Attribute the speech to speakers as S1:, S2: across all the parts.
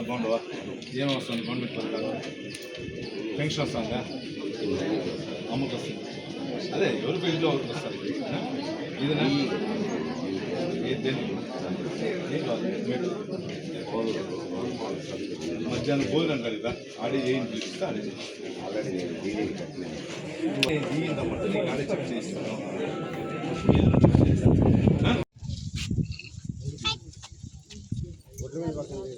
S1: నా బాగుండవా ఏం వస్తుంది గవర్నమెంట్ పథకాలు పెన్షన్ వస్తుందా అమ్మకు వస్తుంది అదే ఎవరి పేరులో ఒకరికి వస్తారు ఇదేనా ఏది దేనికి? ఏం కావాలి మీకు? మధ్యాహ్నం భోజనం అంటారు కదా ఆడే ఏం పిలిస్తే ఆడే దిగిందమ్మంటే నీకు ఆడే చెక్ చేయిస్తాను ఆ? ఓయ్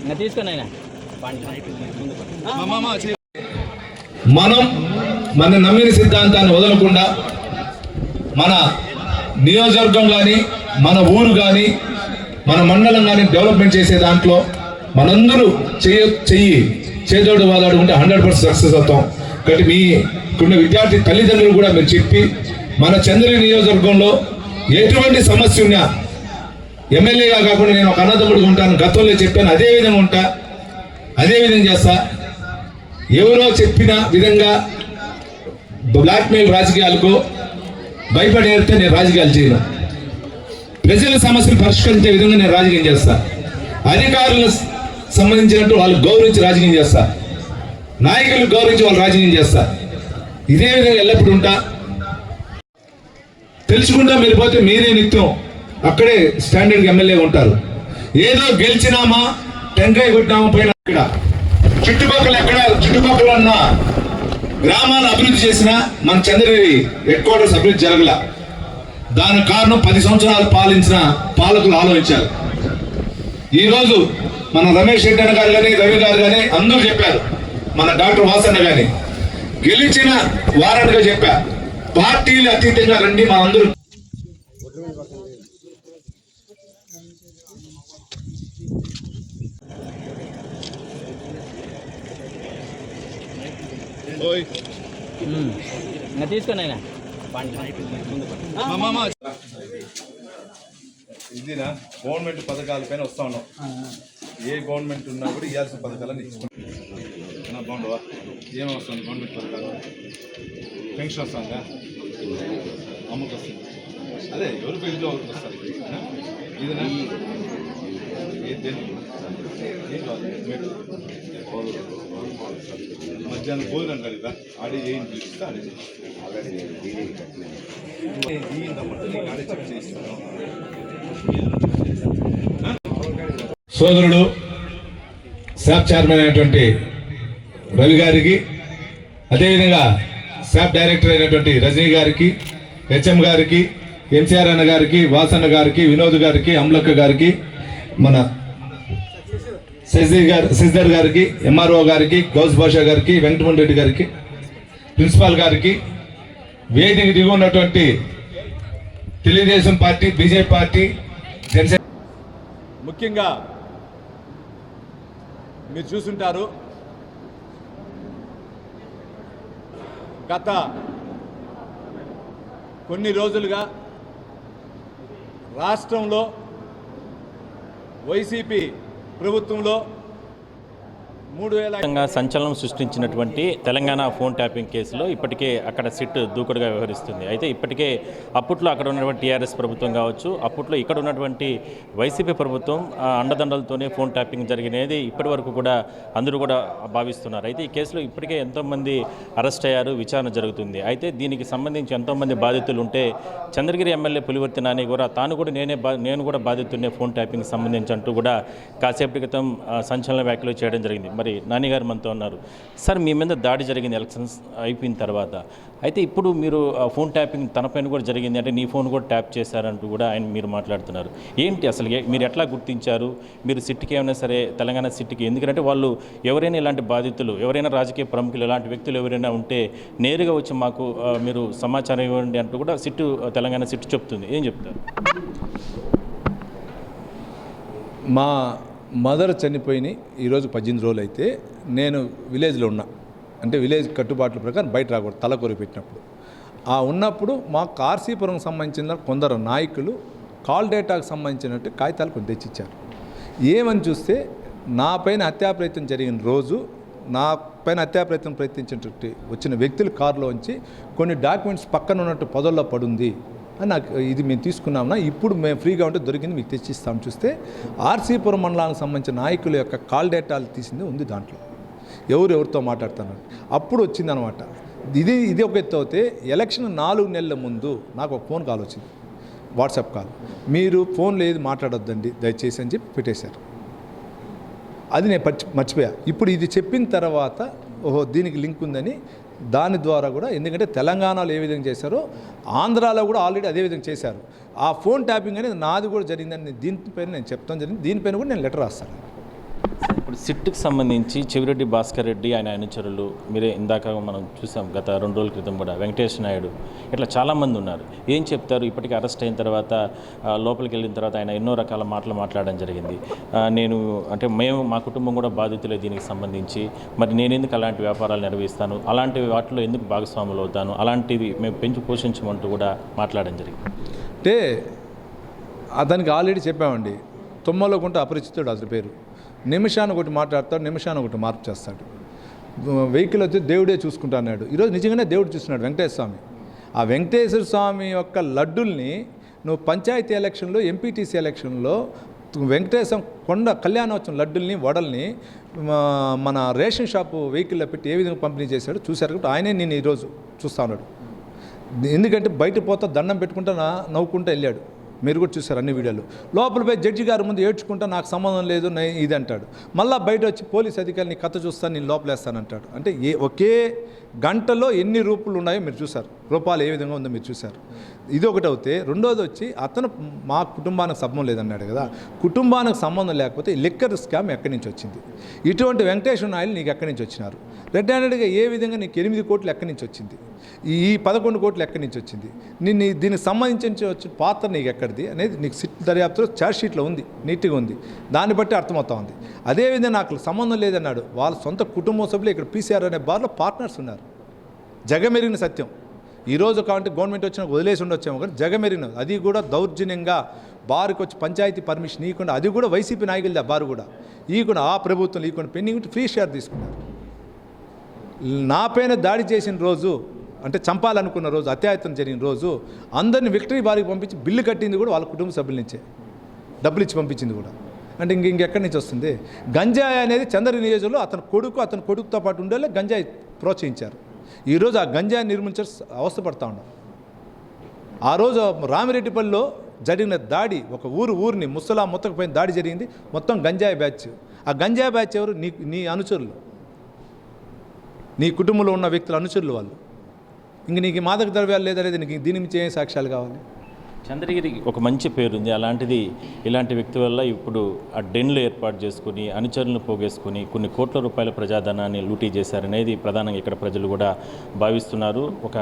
S2: ఇంకా తీసుకొని
S3: మనం మన నమ్మిన సిద్ధాంతాన్ని వదలకుండా మన నియోజకవర్గం కానీ మన ఊరు కానీ మన మండలం కానీ డెవలప్మెంట్ చేసే దాంట్లో మనందరూ చెయ్య చెయ్యి చేదోడు వాదాడుకుంటే హండ్రెడ్ పర్సెంట్ సక్సెస్ అవుతాం. కాబట్టి మీ కొన్ని విద్యార్థి తల్లిదండ్రులు కూడా మీరు చెప్పి మన చంద్రుని నియోజకవర్గంలో ఎటువంటి సమస్య ఉన్నా ఎమ్మెల్యేగా కాకుండా నేను ఒక అన్నదమ్ముడిగా ఉంటాను గతంలో చెప్పాను అదే విధంగా ఉంటా అదే విధంగా చేస్తా. ఎవరో చెప్పిన విధంగా బ్లాక్మెయిల్ రాజకీయాలకు భయపడేస్తే నేను రాజకీయాలు చేయను. ప్రజల సమస్యలు పరిష్కరించే విధంగా నేను రాజకీయం చేస్తా. అధికారులకు సంబంధించినట్టు వాళ్ళు గౌరవించి రాజకీయం చేస్తా. నాయకులు గౌరవించి వాళ్ళు రాజకీయం చేస్తారు ఇదే విధంగా ఎల్లప్పుడు ఉంటా. తెలుసుకుంటా మీరు పోతే మీరే నిత్యం అక్కడే స్టాండర్డ్ ఎమ్మెల్యే ఉంటారు. ఏదో గెలిచినామా టెంకాయ కొట్టినామా పైన ఇక్కడ. చుట్టుపక్కల ఎక్కడ చుట్టుపక్కల ఉన్న గ్రామాన్ని అభివృద్ధి చేసిన మన చంద్రగిరి హెడ్ క్వార్టర్స్ అభివృద్ధి జరగల. దానికి కారణం పది సంవత్సరాలు పాలించిన పాలకులు ఆలోచించారు. ఈ రోజు మన రమేష్ రెడ్డి గారు కానీ రవి గారు కానీ అందరూ చెప్పారు. మన డాక్టర్ వాసన్న గాని గెలిచిన వారంట్గా చెప్పా పార్టీలు అతీతంగా రండి మా అందరూ.
S1: ఇదినా గవర్నమెంట్ పథకాలపైన వస్తా ఉన్నాం. ఏ గవర్నమెంట్ ఉన్నా కూడా ఇవ్వాల్సిన పథకాలను ఇచ్చుకుంటాం. బాగుండవా ఏం వస్తుంది? గవర్నమెంట్ పథకాలు పెన్షన్ వస్తుందా అమ్మకు వస్తుంది అదే ఎవరి పేరులో ఒకరికి వస్తారు ఆ? ఇదేనా? మధ్యాహ్నం భోజనం అంటారు కదా ఆడే ఏం పిలిస్తే ఆడే దిగిందమ్మంటే నీకు ఆడే చెక్
S3: సోదరుడు శాప్ చైర్మన్ అయినటువంటి రవి గారికి అదేవిధంగా శాప్ డైరెక్టర్ అయినటువంటి రజనీ గారికి హెచ్ఎం గారికి ఎన్సీఆర్ అన్న గారికి వాసన్న గారికి వినోద్ గారికి అమ్లక్క గారికి మన శశి గారు శశిధర్ గారికి ఎంఆర్ఓ గారికి గౌస్ బాషా గారికి వెంకటమోహన్ రెడ్డి గారికి ప్రిన్సిపాల్ గారికి వేదిక దిగు ఉన్నటువంటి Telugudesam party BJP party Janasena
S1: ముఖ్యంగా మీరు చూసుంటారు గత కొన్ని రోజులుగా రాష్ట్రంలో వైసీపీ ప్రభుత్వంలో మూడు వేల
S4: సంచలనం సృష్టించినటువంటి తెలంగాణ ఫోన్ ట్యాపింగ్ కేసులో ఇప్పటికే అక్కడ సిట్ దూకుడుగా వ్యవహరిస్తుంది. అయితే ఇప్పటికే అప్పట్లో అక్కడ ఉన్నటువంటి టీఆర్ఎస్ ప్రభుత్వం కావచ్చు అప్పట్లో ఇక్కడ ఉన్నటువంటి వైసీపీ ప్రభుత్వం అండదండలతోనే ఫోన్ ట్యాపింగ్ జరిగినది ఇప్పటి వరకు కూడా అందరూ కూడా భావిస్తున్నారు. అయితే ఈ కేసులో ఇప్పటికే ఎంతోమంది అరెస్ట్ అయ్యారు విచారణ జరుగుతుంది. అయితే దీనికి సంబంధించి ఎంతోమంది బాధితులు ఉంటే చంద్రగిరి ఎమ్మెల్యే పులివర్తి నాని కూడా తాను కూడా నేనే నేను కూడా బాధితున్నే ఫోన్ ట్యాపింగ్ సంబంధించి అంటూ కూడా కాసేపటి క్రితం సంచలన వ్యాఖ్యలు చేయడం జరిగింది. మరి నాని మనతో ఉన్నారు. సార్ మీ మీద దాడి జరిగింది ఎలక్షన్స్ అయిపోయిన తర్వాత. అయితే ఇప్పుడు మీరు ఆ ఫోన్ ట్యాపింగ్ తన పైన కూడా జరిగింది. అంటే నీ ఫోన్ కూడా ట్యాప్ చేశారంటూ కూడా ఆయన మీరు మాట్లాడుతున్నారు. ఏంటి అసలు ఏ- మీరు ఎట్లా గుర్తించారు? మీరు సిట్కి ఏమైనా సరే తెలంగాణ సిట్కి ఎందుకంటే వాళ్ళు ఎవరైనా ఇలాంటి బాధితులు ఎవరైనా రాజకీయ ప్రముఖులు ఇలాంటి వ్యక్తులు ఎవరైనా ఉంటే నేరుగా వచ్చి మాకు మీరు సమాచారం ఇవ్వండి అంటూ కూడా సిట్టు తెలంగాణ సిట్టు చెప్తుంది. ఏం చెప్తారు?
S5: మా మదర్ చనిపోయిన ఈరోజు పద్దెనిమిది రోజులు అయితే నేను విలేజ్లో ఉన్నా. అంటే విలేజ్ కట్టుబాట్ల ప్రకారం బయట రాకూడదు తలకొరి పెట్టినప్పుడు. ఆ ఉన్నప్పుడు మా కార్సీపురం సంబంధించిన కొందరు నాయకులు కాల్ డేటాకు సంబంధించినట్టు కాగితాలు కొన్ని తెచ్చిచ్చారు. ఏమని చూస్తే నా పైన హత్యాప్రయత్నం జరిగిన రోజు నా
S3: పైన హత్యాప్రయత్నం ప్రయత్నించినట్టు వచ్చిన వ్యక్తుల కారులో ఉంచి కొన్ని డాక్యుమెంట్స్ పక్కన ఉన్నట్టు పొదల్లో పడుంది. నాకు ఇది మేము తీసుకున్నామన్నా ఇప్పుడు మేము ఫ్రీగా ఉంటే దొరికింది మీకు తెచ్చిస్తాం. చూస్తే ఆర్సీపురం మండలానికి సంబంధించిన నాయకుల యొక్క కాల్ డేటాలు తీసింది ఉంది దాంట్లో. ఎవరు ఎవరితో మాట్లాడుతున్నారు? అప్పుడు వచ్చిందనమాట. ఇది ఇది ఒక ఎత్తు అయితే ఎలక్షన్ నాలుగు నెలల ముందు నాకు ఒక ఫోన్ కాల్ వచ్చింది. WhatsApp call. మీరు ఫోన్లో ఏది మాట్లాడొద్దండి దయచేసి అని చెప్పి పెట్టేశారు. అది నేను మర్చిపోయా. ఇప్పుడు ఇది చెప్పిన తర్వాత ఓహో దీనికి లింక్ ఉందని దాని ద్వారా కూడా ఎందుకంటే తెలంగాణలో ఏ విధంగా చేశారో ఆంధ్రాలో కూడా ఆల్రెడీ అదే విధంగా చేశారు. ఆ ఫోన్ ట్యాపింగ్ అనేది నాది కూడా జరిగిందని దీనిపైన నేను చెప్తాను జరిగింది. దీనిపైన కూడా నేను లెటర్ రాస్తాను.
S4: ఇప్పుడు సిట్కి సంబంధించి చెవిరెడ్డి భాస్కర్ రెడ్డి ఆయన అనుచరులు మీరే ఇందాక మనం చూసాం గత రెండు రోజుల క్రితం కూడా వెంకటేష్ నాయుడు ఇట్లా చాలామంది ఉన్నారు. ఏం చెప్తారు? ఇప్పటికీ అరెస్ట్ అయిన తర్వాత లోపలికి వెళ్ళిన తర్వాత ఆయన ఎన్నో రకాల మాటలు మాట్లాడడం జరిగింది. నేను అంటే మేము మా కుటుంబం కూడా బాధితులే దీనికి సంబంధించి. మరి నేను ఎందుకు అలాంటి వ్యాపారాలు నిర్వహిస్తాను? అలాంటి వాటిలో ఎందుకు భాగస్వాములు అవుతాను? అలాంటివి మేము పెంచి పోషించమంటూ కూడా మాట్లాడడం జరిగింది.
S3: అంటే అతనికి ఆల్రెడీ చెప్పామండి. తుమ్మలో కొంటే అపరిచితుడు అతని పేరు. నిమిషాన్ని ఒకటి మాట్లాడతాడు నిమిషాన్ని ఒకటి మార్పు చేస్తాడు. వెహికల్ వచ్చి దేవుడే చూసుకుంటా అన్నాడు. ఈరోజు నిజంగానే దేవుడు చూస్తున్నాడు వెంకటేశ్వర స్వామి. ఆ వెంకటేశ్వర స్వామి యొక్క లడ్డుల్ని నువ్వు పంచాయతీ ఎలక్షన్లో ఎంపీటీసీ ఎలక్షన్లో వెంకటేశం కొండ కళ్యాణోత్సవం లడ్డుల్ని వడల్ని మన రేషన్ షాపు వెహికల్లో పెట్టి ఏ విధంగా పంపిణీ చేశాడో చూశారు కాబట్టి ఆయనే నేను ఈరోజు చూస్తా ఉన్నాడు. ఎందుకంటే బయట పోతా దండం పెట్టుకుంటా నా నవ్వుకుంటూ వెళ్ళాడు. మీరు కూడా చూసారు అన్ని వీడియోలు. లోపల పోయి జడ్జి గారి ముందు ఏడ్చుకుంటా నాకు సంబంధం లేదు నేను ఇది అంటాడు. మళ్ళీ బయట వచ్చి పోలీస్ అధికారిని కథ చూస్తాను నేను లోపలేస్తాను అంటాడు అంటే ఏ ఒకే గంటలో ఎన్ని రూపులు ఉన్నాయో మీరు చూసారు. రూపాలు ఏ విధంగా ఉందో మీరు చూసారు. ఇది ఒకటి అవుతే రెండోది వచ్చి అతను మా కుటుంబానికి సంబంధం లేదన్నాడు కదా. కుటుంబానికి సంబంధం లేకపోతే లిక్కర్ స్కామ్ ఎక్కడి నుంచి వచ్చింది? ఇటువంటి వెంకటేశ్వర నాయుడు నీకు ఎక్కడి నుంచి వచ్చినారు? రెడ్ హ్యాండెడ్గా ఏ విధంగా నీకు ఎనిమిది కోట్లు ఎక్కడి నుంచి వచ్చింది? ఈ పదకొండు కోట్లు ఎక్కడి నుంచి వచ్చింది? నిన్ను దీనికి సంబంధించి వచ్చిన పాత్ర నీకు ఎక్కడిది అనేది నీకు సిట్ దర్యాప్తులో ఛార్జ్ షీట్లో ఉంది నీట్గా ఉంది. దాన్ని బట్టి అర్థమవుతా ఉంది. అదేవిధంగా నాకు సంబంధం లేదన్నాడు. వాళ్ళ సొంత కుటుంబ సభ్యులు ఇక్కడ పీసీఆర్ అనే బార్లో పార్ట్నర్స్ ఉన్నారు. జగమెరిగిన సత్యం. ఈరోజు కాబట్టి గవర్నమెంట్ వచ్చిన వదిలేసి ఉండొచ్చేమో కానీ జగమెరిగిన అది కూడా దౌర్జన్యంగా బారుకి వచ్చి పంచాయతీ పర్మిషన్ ఇవ్వకుండా అది కూడా వైసీపీ నాయకులది ఆ బారు కూడా. ఇవ్వకుండా ఆ ప్రభుత్వం ఇవ్వకుండా పెండింగ్ ఫ్రీ షేర్ తీసుకున్నారు. నా పైన దాడి చేసిన రోజు అంటే చంపాలనుకున్న రోజు అత్యాయత్నం జరిగిన రోజు అందరిని విక్టరీ బారికి పంపించి బిల్లు కట్టింది కూడా వాళ్ళ కుటుంబ సభ్యుల నుంచే. డబ్బులు ఇచ్చి పంపించింది కూడా. అంటే ఇంక ఇంకెక్కడి నుంచి వస్తుంది? గంజాయి అనేది చంద్ర నియోజకవర్గంలో అతని కొడుకు అతని కొడుకుతో పాటు ఉండేలా గంజాయి ప్రోత్సహించారు. ఈరోజు ఆ గంజాయి నిర్మించారు అవస్థపడతా ఉన్నాం. ఆ రోజు రామిరెడ్డిపల్లిలో జరిగిన దాడి ఒక ఊరు ఊరిని ముసలా ముత్తకపోయిన దాడి జరిగింది. మొత్తం గంజాయి బ్యాచ్. ఆ గంజాయి బ్యాచ్ ఎవరు? నీ నీ అనుచరులు. నీ కుటుంబంలో ఉన్న వ్యక్తుల అనుచరులు వాళ్ళు. ఇంక నీకు మాదక ద్రవ్యాలు లేదనేది నీకు దీని నుంచి ఏం సాక్ష్యాలు కావాలి.
S4: చంద్రగిరికి ఒక మంచి పేరు ఉంది అలాంటిది ఇలాంటి వ్యక్తి వల్ల ఇప్పుడు ఆ డెన్లు ఏర్పాటు చేసుకుని అనుచరులను పోగేసుకుని కొన్ని కోట్ల రూపాయల ప్రజాధనాన్ని లూటీ చేశారనేది ప్రధానంగా ఇక్కడ ప్రజలు కూడా భావిస్తున్నారు. ఒక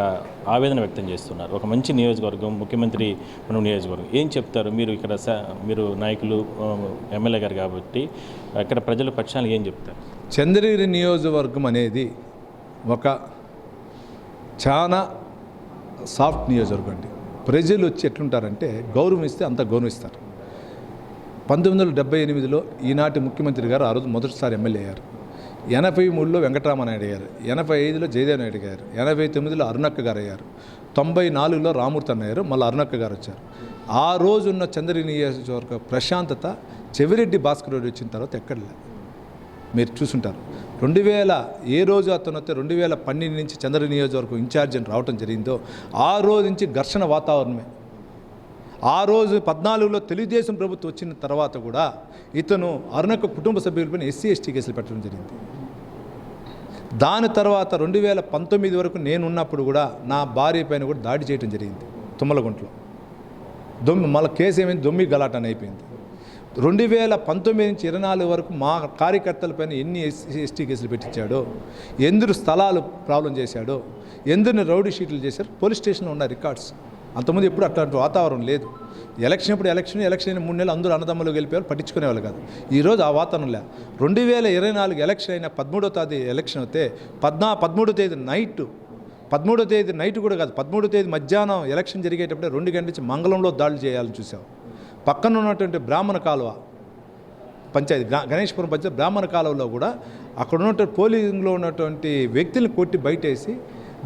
S4: ఆవేదన వ్యక్తం చేస్తున్నారు. ఒక మంచి నియోజకవర్గం ముఖ్యమంత్రి మన నియోజకవర్గం. ఏం చెప్తారు? మీరు ఇక్కడ మీరు నాయకులు ఎమ్మెల్యే గారు కాబట్టి ఇక్కడ ప్రజల పక్షాలు ఏం చెప్తారు?
S3: చంద్రగిరి నియోజకవర్గం అనేది ఒక చాలా సాఫ్ట్ నియోజకవర్గం అండి. ప్రజలు వచ్చి ఎట్లుంటారంటే గౌరవిస్తే అంత గౌరవిస్తారు పంతొమ్మిది వందల డెబ్బై ఎనిమిదిలో ఈనాటి ముఖ్యమంత్రి గారు ఆ రోజు మొదటిసారి ఎమ్మెల్యే అయ్యారు. ఎనభై మూడులో వెంకటరామనాయుడు అయ్యారు. ఎనభై ఐదులో జయదేవ్ నాయుడు గారు ఎనభై తొమ్మిదిలో అరుణక్క గారు అయ్యారు. తొంభై నాలుగులో రామూర్తి అన్నయ్యారు మళ్ళీ అరుణక్క గారు వచ్చారు. ఆ రోజున్న చంద్రగిరి నియోజకవర్గ ప్రశాంతత చెవిరెడ్డి భాస్కర్ వచ్చిన తర్వాత ఎక్కడ లేదు మీరు చూసుంటారు. రెండు వేల ఏ రోజు అతను వస్తే రెండు వేల పన్నెండు నుంచి చంద్ర నియోజకవర్గం ఇన్ఛార్జ్ అని రావటం జరిగిందో ఆ రోజు నుంచి ఘర్షణ వాతావరణమే. ఆ రోజు పద్నాలుగులో తెలుగుదేశం ప్రభుత్వం వచ్చిన తర్వాత కూడా ఇతను అరుణకు కుటుంబ సభ్యులపైన ఎస్సీ ఎస్టీ కేసులు పెట్టడం జరిగింది. దాని తర్వాత రెండు వేల పంతొమ్మిది వరకు నేను ఉన్నప్పుడు కూడా నా భార్య పైన కూడా దాడి చేయడం జరిగింది తుమ్మలగుంటలో. దొమ్మి మళ్ళీ కేసు ఏమైంది? దొమ్మి గలాట అని అయిపోయింది. రెండు వేల పంతొమ్మిది నుంచి ఇరవై నాలుగు వరకు మా కార్యకర్తలపైన ఎన్ని ఎస్సీ ఎస్టీ కేసులు పెట్టించాడో ఎందుకు స్థలాలు ప్రాబ్లం చేశాడో ఎందుని రౌడీ షీట్లు చేశారు పోలీస్ స్టేషన్లో ఉన్న రికార్డ్స్. అంతకుముందు ఎప్పుడు అట్లాంటి వాతావరణం లేదు. ఎలక్షన్ ఇప్పుడు ఎలక్షన్ ఎలక్షన్ మూడు నెలలు అందరూ అన్నదమ్ములు గెలిపేవాళ్ళు పట్టించుకునేవాళ్ళు కాదు. ఈరోజు ఆ వాతావరణం లే రెండు వేల ఇరవై నాలుగు ఎలక్షన్ అయిన పదమూడో తేదీ ఎలక్షన్ అయితే పద్నా పదమూడో తేదీ నైట్ పదమూడో తేదీ నైట్ కూడా కాదు పదమూడో తేదీ మధ్యాహ్నం ఎలక్షన్ జరిగేటప్పుడే రెండు గంటల నుంచి మంగళంలో దాడులు చేయాలని చూసాం. పక్కన ఉన్నటువంటి బ్రాహ్మణ కాలువ పంచాయతీ గా- గణేష్పురం పంచాయతీ బ్రాహ్మణ కాలువలో కూడా అక్కడ ఉన్నటువంటి పోలింగ్లో ఉన్నటువంటి వ్యక్తులను కొట్టి బయటేసి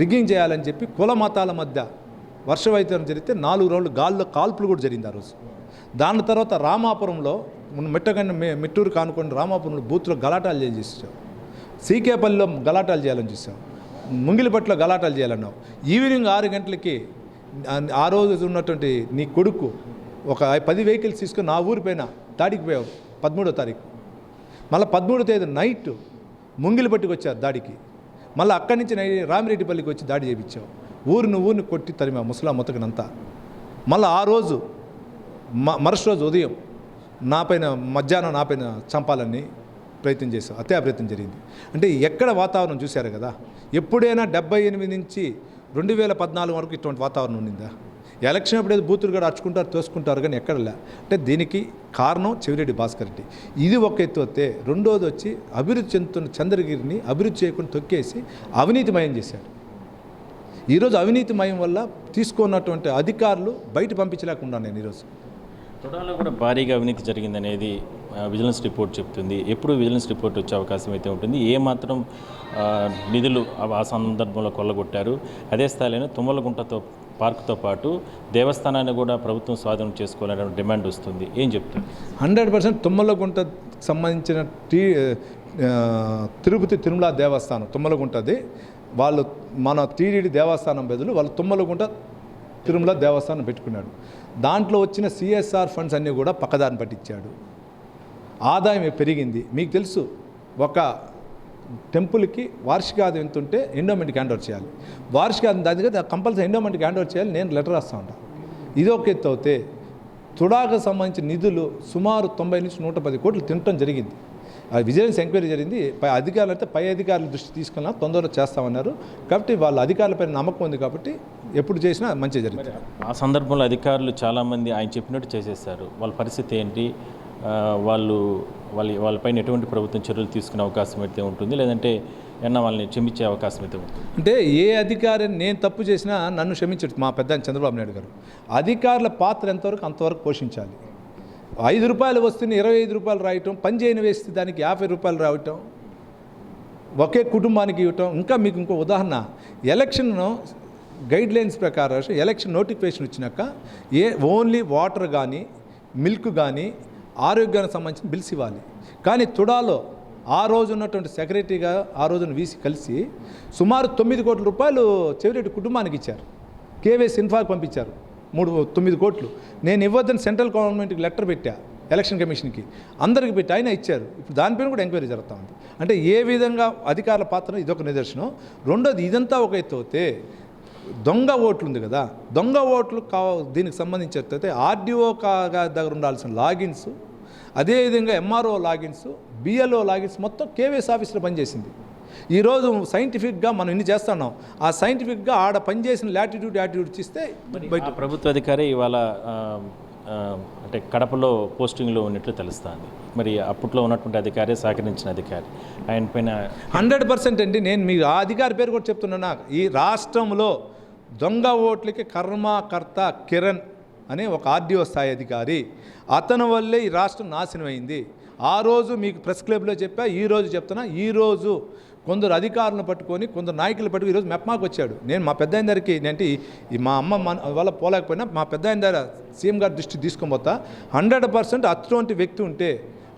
S3: రిగ్గింగ్ చేయాలని చెప్పి కుల మతాల మధ్య వర్షవైద్యం జరిగితే నాలుగు రోజులు గాల్లో కాల్పులు కూడా జరిగింది ఆ రోజు. దాని తర్వాత రామాపురంలో మెట్టగండి మిట్టగండి మిట్టూరు కానుకొని రామాపురంలో బూత్లో గలాటాలు చేసేసాం సీకేపల్లిలో గలాటాలు చేయాలని చూసాం ముంగిలిపట్లో గలాటాలు చేయాలన్నావు ఈవినింగ్ ఆరు గంటలకి ఆ రోజు ఉన్నటువంటి నీ కొడుకు ఒక పది వెహికల్స్ తీసుకుని నా ఊరి పైన దాడికి పోయావు పదమూడో తారీఖు. మళ్ళీ పదమూడో తేదీ నైట్ ముంగిలిపట్టుకు వచ్చారు దాడికి. మళ్ళీ అక్కడి నుంచి నైట్ రామిరెడ్డిపల్లికి వచ్చి దాడి చేయించావు ఊరిని ఊరిని కొట్టి తరిమా ముసలా మొత్తకనంతా. మళ్ళీ ఆ రోజు మ మరుసటి రోజు ఉదయం నాపైన మధ్యాహ్నం నాపైన చంపాలని ప్రయత్నం చేశాం హత్యా ప్రయత్నం జరిగింది. అంటే ఎక్కడ వాతావరణం చూశారు కదా ఎప్పుడైనా డెబ్బై ఎనిమిది నుంచి రెండు వేల పద్నాలుగు వరకు ఇటువంటి వాతావరణం ఉండిందా? ఎలక్షన్ అప్పుడు ఏదో బూతులు కూడా అరుచుకుంటారు తోసుకుంటారు కానీ ఎక్కడ అంటే దీనికి కారణం చెవిరెడ్డి భాస్కర్ రెడ్డి. ఇది ఒక ఎత్తు వస్తే రెండోది వచ్చి అభివృద్ధి చెందుతున్న చంద్రగిరిని అభివృద్ధి చేయకుండా తొక్కేసి అవినీతిమయం చేశాడు. ఈరోజు అవినీతిమయం వల్ల తీసుకున్నటువంటి అధికారులు బయట పంపించలేకుండా నేను ఈరోజు.
S4: తొడాలో కూడా భారీగా అవినీతి జరిగిందనేది విజిలెన్స్ రిపోర్ట్ చెప్తుంది. ఎప్పుడు విజిలెన్స్ రిపోర్ట్ వచ్చే అవకాశం అయితే ఉంటుంది. ఏ మాత్రం నిధులు ఆ- ఆ సందర్భంలో కొల్లగొట్టారు. అదే స్థాయిలో తుమ్మలగుంటతో పార్కుతో పాటు దేవస్థానాన్ని కూడా ప్రభుత్వం స్వాధీనం చేసుకోవాలనే డిమాండ్ వస్తుంది. ఏం చెప్తారు?
S3: హండ్రెడ్ పర్సెంట్ తుమ్మలగుంట సంబంధించిన టీ తిరుపతి తిరుమల దేవస్థానం తుమ్మలగుంటది. వాళ్ళు మన టీడీడీ దేవస్థానం బదులు వాళ్ళు తుమ్మలగుంట తిరుమల దేవస్థానం పెట్టుకున్నాడు. దాంట్లో వచ్చిన సిఎస్ఆర్ ఫండ్స్ అన్నీ కూడా పక్కదారిని పట్టించాడు. ఆదాయం పెరిగింది. మీకు తెలుసు ఒక టెంపుల్కి వార్షిక ఆదాయం ఎంత ఉంటే ఎండోమెంట్కి హ్యాండ్ ఓవర్ చేయాలి. వార్షిక ఆదాయం దాని దగ్గర కంపల్సరీ ఎండోమెంట్కి హ్యాండ్ ఓవర్ చేయాలి. నేను లెటర్ రాస్తూ ఉంటాను ఇది ఒక ఎత్తు అవుతే తుడాకు సంబంధించిన నిధులు సుమారు తొంభై నుంచి నూట పది కోట్లు తినటం జరిగింది. విజిలెన్స్ ఎంక్వైరీ జరిగింది. పై అధికారులు అయితే పై అధికారుల దృష్టి తీసుకున్నా తొందరలో చేస్తామన్నారు. కాబట్టి వాళ్ళ అధికారులపై నమ్మకం ఉంది కాబట్టి ఎప్పుడు చేసినా మంచి జరిగింది
S4: ఆ సందర్భంలో అధికారులు చాలామంది ఆయన చెప్పినట్టు చేసేసారు వాళ్ళ పరిస్థితి ఏంటి? వాళ్ళు వాళ్ళ వాళ్ళపైన ఎటువంటి ప్రభుత్వం చర్యలు తీసుకునే అవకాశం అయితే ఉంటుంది లేదంటే ఏమన్నా వాళ్ళని క్షమించే అవకాశం అయితే ఉంటుంది.
S3: అంటే ఏ అధికారి నేను తప్పు చేసినా నన్ను క్షమించడు మా పెద్ద చంద్రబాబు నాయుడు గారు. అధికారుల పాత్ర ఎంతవరకు అంతవరకు పోషించాలి? ఐదు రూపాయలు వస్తున్న ఇరవై ఐదు రూపాయలు రాయటం పని చేయని వేస్తే దానికి యాభై రూపాయలు రావటం ఒకే కుటుంబానికి ఇవ్వటం ఇంకా మీకు ఇంకో ఉదాహరణ ఎలక్షన్ గైడ్ లైన్స్ ప్రకారం ఎలక్షన్ నోటిఫికేషన్ వచ్చినాక ఏ ఓన్లీ వాటర్ కానీ మిల్క్ కానీ ఆరోగ్యానికి సంబంధించిన బిల్స్ ఇవ్వాలి. కానీ తుడాలో ఆ రోజు ఉన్నటువంటి సెక్రటరీగా ఆ రోజున వీసి కలిసి సుమారు తొమ్మిది కోట్ల రూపాయలు చెవిరెడ్డి కుటుంబానికి ఇచ్చారు. కేవైసీ ఇన్ఫాక్ పంపించారు. మూడు తొమ్మిది కోట్లు. నేను ఇవ్వద్దని సెంట్రల్ గవర్నమెంట్కి లెటర్ పెట్టా ఎలక్షన్ కమిషన్కి. అందరికి పెట్టి ఆయన ఇచ్చారు. ఇప్పుడు దానిపైన కూడా ఎంక్వైరీ జరుగుతూ ఉంది. అంటే ఏ విధంగా అధికారుల పాత్ర ఇదొక నిదర్శనం. రెండోది ఇదంతా ఒక ఎత్తు అయితే దొంగ ఓట్లు ఉంది కదా దొంగ ఓట్లు కా దీనికి సంబంధించి ఆర్డీఓ దగ్గర ఉండాల్సిన లాగిన్స్ అదేవిధంగా ఎంఆర్ఓ లాగిన్స్ బిఎల్ఓ లాగిన్స్ మొత్తం కేవీఎస్ ఆఫీస్లో పనిచేసింది. ఈరోజు సైంటిఫిక్గా మనం ఇన్ని చేస్తున్నాం. ఆ సైంటిఫిక్గా ఆడ పనిచేసిన లాటిట్యూడ్ యాటిట్యూడ్ ఇస్తే బయట
S4: ప్రభుత్వ అధికారి ఇవాళ అంటే కడపలో పోస్టింగ్లో ఉన్నట్లు తెలుస్తుంది. మరి అప్పట్లో ఉన్నటువంటి అధికారి సహకరించిన అధికారి ఆయన పైన
S3: హండ్రెడ్ పర్సెంట్ అండి నేను మీ ఆ అధికారి పేరు కూడా చెప్తున్నా ఈ రాష్ట్రంలో దొంగ ఓట్లకి కర్మకర్త కిరణ్ అనే ఒక ఆర్డీఓ స్థాయి అధికారి. అతని వల్లే ఈ రాష్ట్రం నాశనం అయింది ఆ రోజు మీకు ప్రెస్ క్లబ్లో చెప్పా ఈ రోజు చెప్తున్నా ఈరోజు కొందరు అధికారులను పట్టుకొని కొందరు నాయకులు పట్టుకుని ఈరోజు మెప్మాకు వచ్చాడు. నేను మా పెద్ద ఆయన దగ్గరికి ఏంటి ఈ మా అమ్మ మన వల్ల పోలేకపోయినా మా పెద్ద ఆయన దగ్గర సీఎం గారి దృష్టి తీసుకొని పోతా. హండ్రెడ్ పర్సెంట్ అటువంటి వ్యక్తి ఉంటే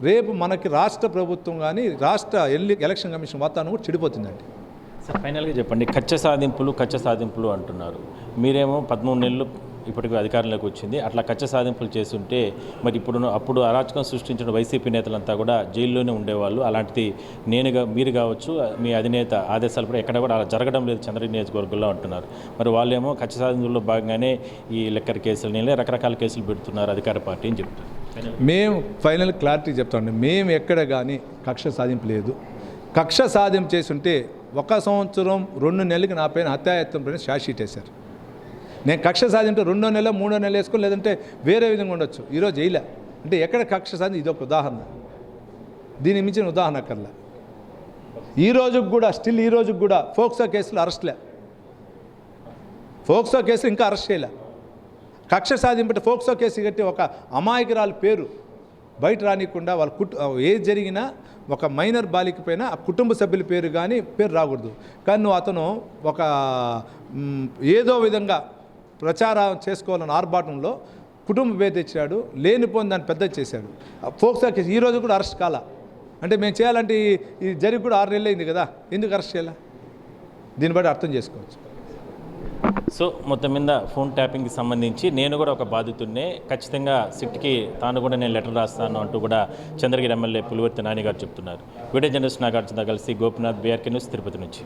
S3: రేపు మనకి రాష్ట్ర ప్రభుత్వం కానీ రాష్ట్ర ఎల్లి ఎలక్షన్ కమిషన్ వాతావరణం కూడా చెడిపోతుందండి.
S4: సార్ ఫైనల్గా చెప్పండి. కచ్చ సాధింపులు కచ్చ సాధింపులు అంటున్నారు. మీరేమో పదమూడు నెలలు ఇప్పటికి అధికారంలోకి వచ్చింది. అట్లా కచ్చ సాధింపులు చేస్తుంటే మరి ఇప్పుడు అప్పుడు అరాచకం సృష్టించిన వైసీపీ నేతలంతా కూడా జైల్లోనే ఉండేవాళ్ళు. అలాంటిది నేనుగా మీరు కావచ్చు మీ అధినేత ఆదేశాలు కూడా ఎక్కడ కూడా అలా జరగడం లేదు చంద్రగిరి నియోజకవర్గంలో అంటున్నారు. మరి వాళ్ళేమో కచ్చ సాధింపుల్లో భాగంగానే ఈ లెక్కర్ కేసులు నేనే రకరకాల కేసులు పెడుతున్నారు అధికార పార్టీ అని చెప్తారు.
S3: మేము ఫైనల్ క్లారిటీ చెప్తామండి. మేము ఎక్కడ కానీ కక్ష సాధింపు లేదు. కక్ష సాధింపు చేసి ఉంటే ఒక సంవత్సరం రెండు నెలలకి నా పైన హత్యాయత్నం పైన షార్ట్షీట్ వేశారు. నేను కక్ష సాధింపు రెండో నెల మూడో నెల వేసుకొని లేదంటే వేరే విధంగా ఉండొచ్చు. ఈరోజు జైలే. అంటే ఎక్కడ కక్ష సాధి ఇది ఒక ఉదాహరణ. దీనికి మించిన ఉదాహరణ అక్కర్లే. ఈ రోజుకు కూడా స్టిల్ ఈ రోజుకి కూడా ఫోక్సో కేసులు అరెస్ట్లే ఫోక్సో కేసులు ఇంకా అరెస్ట్ చేయలే. కక్ష సాధింపటి ఫోక్సో కేసు కట్టి ఒక అమాయకురాలు పేరు బయట రానికుండా వాళ్ళ కుట్ ఏది జరిగినా ఒక మైనర్ బాలిక పైన ఆ కుటుంబ సభ్యుల పేరు కానీ పేరు రాకూడదు. కానీ నువ్వు అతను ఒక ఏదో విధంగా ప్రచారం చేసుకోవాలని ఆర్భాటంలో కుటుంబ పేరు తెచ్చాడు లేనిపోని దాన్ని పెద్ద చేశాడు. ఫోక్సా కేసు ఈ రోజు కూడా అరెస్ట్ కాల. అంటే మేము చేయాలంటే ఈ- జరిగి కూడా ఆరు నెలలు అయింది కదా ఎందుకు అరెస్ట్ చేయాలా? దీన్ని బట్టి అర్థం చేసుకోవచ్చు.
S4: సో మొత్తం మీద ఫోన్ ట్యాపింగ్కి సంబంధించి నేను కూడా ఒక బాధితుడినే ఖచ్చితంగా సిట్కి తాను కూడా నేను లెటర్ రాస్తాను అంటూ కూడా చంద్రగిరి ఎమ్మెల్యే పులివర్తి నాని గారు చెప్తున్నారు. వీడియో జర్నలిస్ట్ నాగార్జున కలిసి గోపినాథ్ బీఆర్కే న్యూస్ తిరుపతి నుంచి.